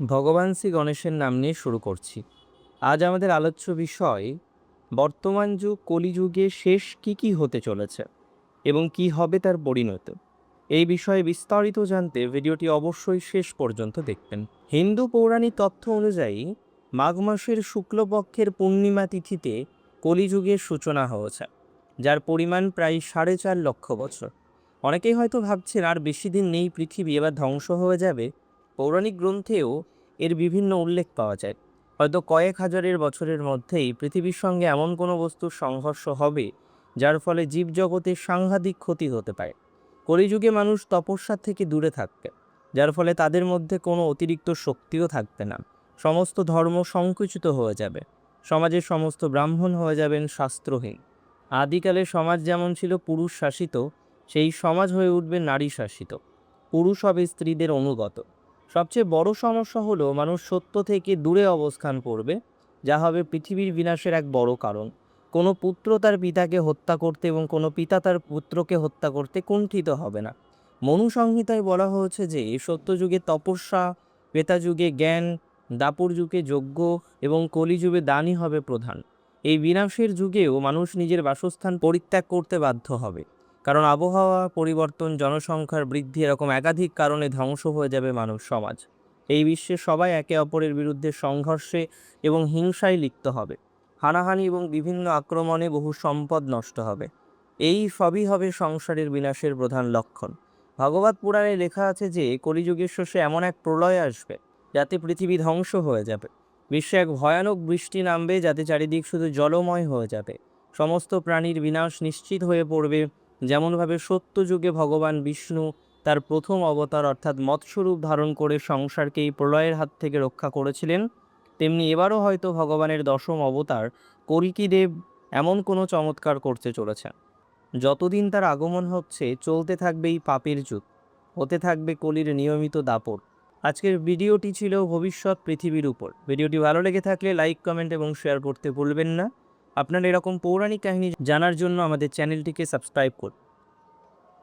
ভগবান শ্রী গণেশের নাম নিয়ে শুরু করছি। আজ আমাদের আলোচ্য বিষয়, বর্তমান যুগ, কলিযুগে শেষ কি কি হতে চলেছে এবং কি হবে তার পরিণত। এই বিষয়ে বিস্তারিত জানতে ভিডিওটি অবশ্যই শেষ পর্যন্ত দেখবেন। হিন্দু পৌরাণিক তথ্য অনুযায়ী, মাঘ মাসের শুক্লপক্ষের পূর্ণিমা তিথিতে কলিযুগের সূচনা হয়েছে, যার পরিমাণ প্রায় সাড়ে চার লক্ষ বছর। অনেকেই হয়তো ভাবছেন, আর বেশি দিন নেই পৃথিবী, এবার ধ্বংস হয়ে যাবে। পৌরাণিক গ্রন্থেও এর বিভিন্ন উল্লেখ পাওয়া যায়। হয়তো কয়েক হাজারের বছরের মধ্যেই পৃথিবীর সঙ্গে এমন কোনো বস্তুর সংঘর্ষ হবে, যার ফলে জীবজগতের সাংঘাতিক ক্ষতি হতে পারে। কলিযুগে মানুষ তপস্যার থেকে দূরে থাকবে, যার ফলে তাদের মধ্যে কোনো অতিরিক্ত শক্তিও থাকবে না। সমস্ত ধর্ম সংকুচিত হয়ে যাবে, সমাজের সমস্ত ব্রাহ্মণ হয়ে যাবেন শাস্ত্রহীন। আদিকালে সমাজ যেমন ছিল পুরুষ শাসিত, সেই সমাজ হয়ে উঠবে নারী শাসিত। পুরুষ হবে স্ত্রীদের অনুগত। সবচেয়ে বড় সমস্যা হলো মানুষ সত্য থেকে দূরে অবস্থান করবে, যা হবে পৃথিবীর বিনাশের এক বড় কারণ। কোনো পুত্র তার পিতাকে হত্যা করতে এবং কোনো পিতা তার পুত্রকে হত্যা করতে কুণ্ঠিত হবে না। মনু সংহিতায় বলা হয়েছে যে, সত্যযুগে তপস্যা যুগে জ্ঞান দাপুর যুগে যজ্ঞ এবং কলিযুগে দানই হবে প্রধান। এই বিনাশের যুগেও মানুষ নিজের বাসস্থান পরিত্যাগ করতে বাধ্য হবে। কারণ আবহাওয়া, পরিবর্তন, জনসংখ্যার বৃদ্ধি এরকম একাধিক কারণে ধ্বংস হয়ে যাবে মানব সমাজ। এই বিশ্বে সবাই একে অপরের বিরুদ্ধে সংঘর্ষে এবং হিংসায় লিপ্ত হবে। হানাহানি এবং বিভিন্ন আক্রমণে বহু সম্পদ নষ্ট হবে। এই সবই হবে সংসারের বিনাশের প্রধান লক্ষণ। ভগবত পুরাণে লেখা আছে যে কলিযুগের শেষে এমন এক প্রলয় আসবে, যাতে পৃথিবী ধ্বংস হয়ে যাবে। বিশ্বে এক ভয়ানক বৃষ্টি নামবে, যাতে চারিদিক শুধু জলময় হয়ে যাবে। সমস্ত প্রাণীর বিনাশ নিশ্চিত হয়ে পড়বে। যেমনভাবে সত্য যুগে ভগবান বিষ্ণু তার প্রথম অবতার অর্থাৎ মৎস্যরূপ ধারণ করে সংসারকে এই প্রলয়ের হাত থেকে রক্ষা করেছিলেন, তেমনি এবারও হয়তো ভগবানের দশম অবতার করিকি দেব এমন কোনো চমৎকার করতে চলেছে যতদিন তার আগমন হচ্ছে, চলতে থাকবে এই পাপের যুগ, হতে থাকবে কলির নিয়মিত দাপট। আজকের ভিডিওটি ছিল ভবিষ্যৎ পৃথিবীর উপর। ভিডিওটি ভালো লেগে থাকলে লাইক, কমেন্ট এবং শেয়ার করতে ভুলবেন না। আপনার এরকম পৌরাণিক কাহিনী জানার জন্য আমাদের চ্যানেলটিকে সাবস্ক্রাইব করুন।